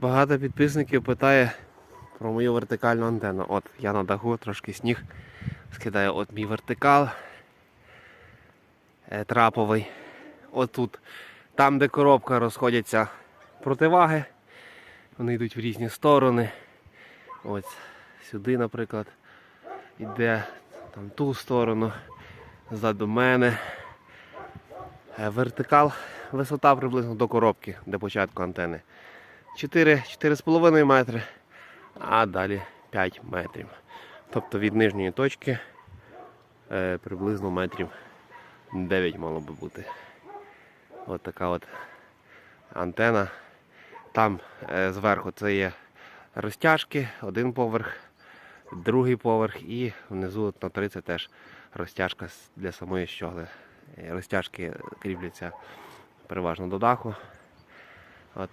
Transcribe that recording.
Багато підписників питає про мою вертикальну антенну. От я на даху трошки сніг скидаю. От мій вертикал е, траповий. От тут, там, де коробка розходяться противаги, вони йдуть в різні сторони. Ось сюди, наприклад, іде там ту сторону, ззаду мене. Е, Вертикал, висота приблизно до коробки, до початку антени. 4, 4,5 метри, а далі 5 метрів. Тобто від нижньої точки е, приблизно метрів 9 мало би бути. От така от антена. Там е, зверху це є розтяжки, один поверх, другий поверх і внизу от на 30 теж розтяжка для самої щогли. Е, Розтяжки кріпляться переважно до даху. От